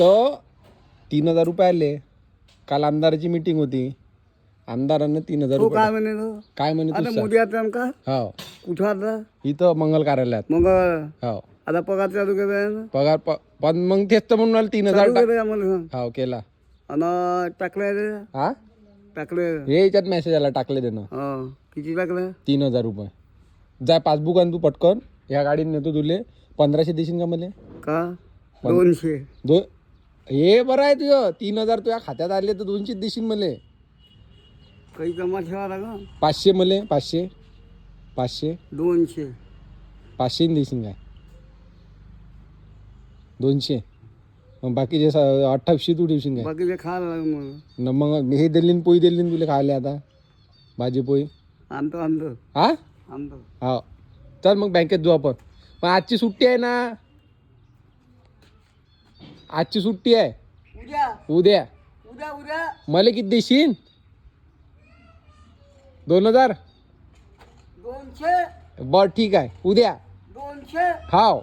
तर तीन हजार रुपये आले. काल आमदाराची मीटिंग होती. आमदारानं तीन हजार तो रुपये काय म्हणे तो? काय म्हणे आता सांग. मोदी आता का? हो कुठं आता? इथं मंगल कार्यालयात. मग हो आता पगार चालू केलं पगार प- पण मग तेच तर म्हणून राहिलं तीन हजार चालू केलं हो केला. आणि टाकलं रे हा टाकलं हे याच्यात मेसेज आला टाकले त्यानं. हा. किती टाकलं तीन हजार रुपये. जाय पासबुक आण तू पटकन. ह्या गाडीत नेतो तुले. पंधराशे देशील का मला? का? दोनशे. दो हे बरं आहे तुझं. तीन हजार तुझ्या खात्यात आले तर दोनशे देशील मले. काही जमा ठेवा लागा पाचशे मले पाचशे. पाचशे. दोनशे. पाचशे देशील काय? दोनशे. मग बाकीचे स- अठ्ठावीसशे तू ठेवशील काय? बाकीचे खायला मग न मग हे दिली न पोळी दिली न तुला खायला आता. भाजी पोळी. आणतो आणतो. हा आणतो. हो. चल मग बँकेत जाऊ आपण. मग आजची सुट्टी आहे ना. आजची सुट्टी आहे. उद्या. उद्या. उद्या उद्या. मला किती देशील? दोन हजार? दोनशे. बर ठीक आहे. उद्या. दोनशे. हाव.